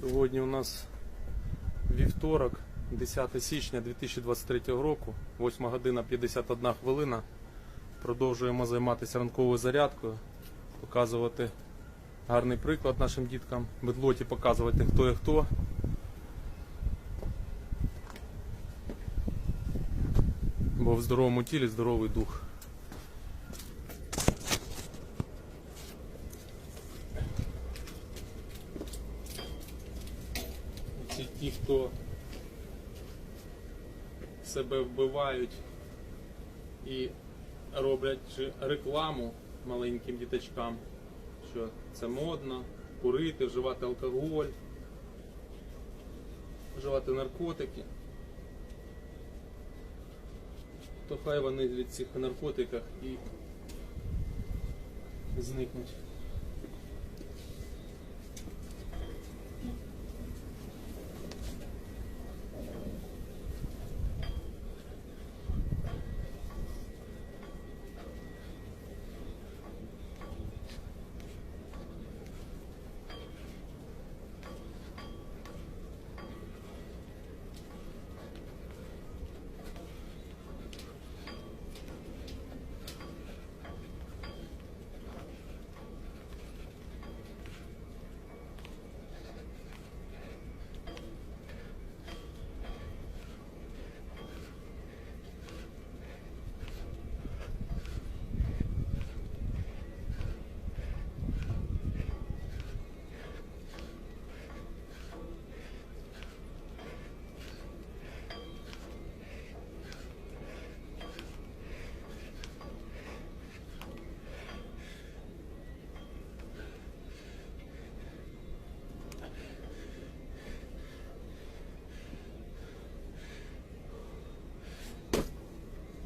Сьогодні у нас вівторок, 10 січня 2023 року, 8 година 51 хвилина. Продовжуємо займатися ранковою зарядкою, показувати гарний приклад нашим діткам, бедлоті показувати хто є хто. Бо в здоровому тілі здоровий дух. Ці ті, хто себе вбивають і роблять рекламу маленьким діточкам, що це модно, курити, вживати алкоголь, вживати наркотики, то хай вони від цих наркотиках і зникнуть.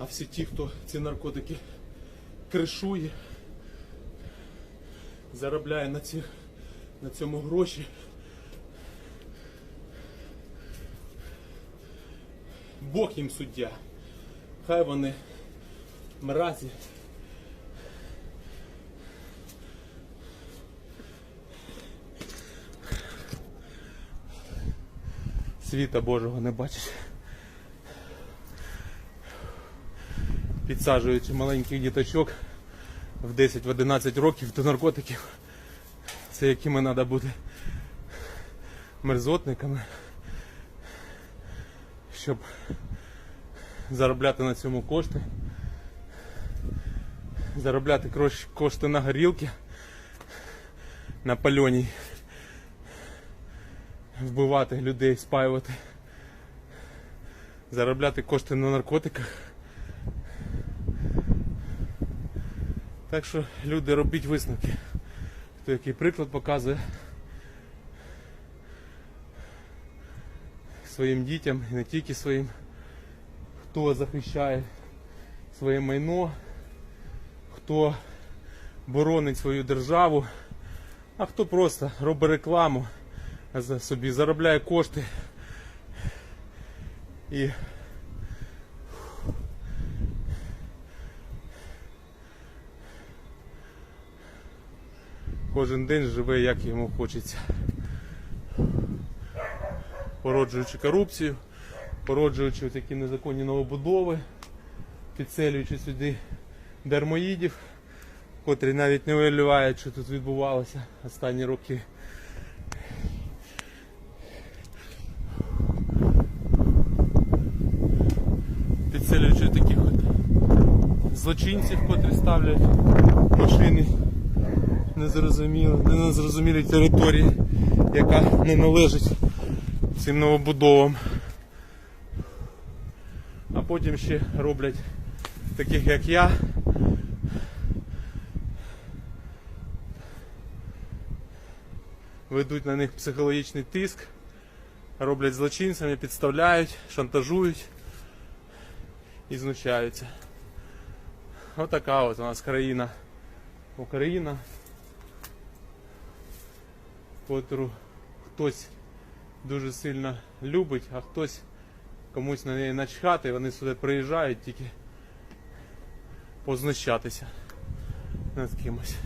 А всі ті, хто ці наркотики кришує, заробляє на, ці, на цьому гроші. Бог їм суддя. Хай вони мразі. Світа Божого не бачать. Підсаджуючи маленьких діточок в 10-11 років до наркотиків. Це якими треба бути мерзотниками, щоб заробляти на цьому кошти, заробляти кошти на горілки, на пальоні, вбивати людей, спаювати, заробляти кошти на наркотиках. Так що люди робіть висновки. Хто який приклад показує своїм дітям і не тільки своїм, хто захищає своє майно, хто боронить свою державу, а хто просто робить рекламу за собі, заробляє кошти і кожен день живе як йому хочеться. Породжуючи корупцію, породжуючи такі незаконні новобудови, підселюючи сюди дармоїдів, котрі навіть не уявляють, що тут відбувалося останні роки. Підселюючи таких от злочинців, котрі ставлять машини незрозуміло, на незрозумілій території, яка не належить цим новобудовам. А потім ще роблять таких як я. Ведуть на них психологічний тиск, роблять злочинцями, підставляють, шантажують і знущаються. Отака от у нас країна. Україна котру хтось дуже сильно любить, а хтось комусь на неї начхати, вони сюди приїжджають тільки познущатися над кимось.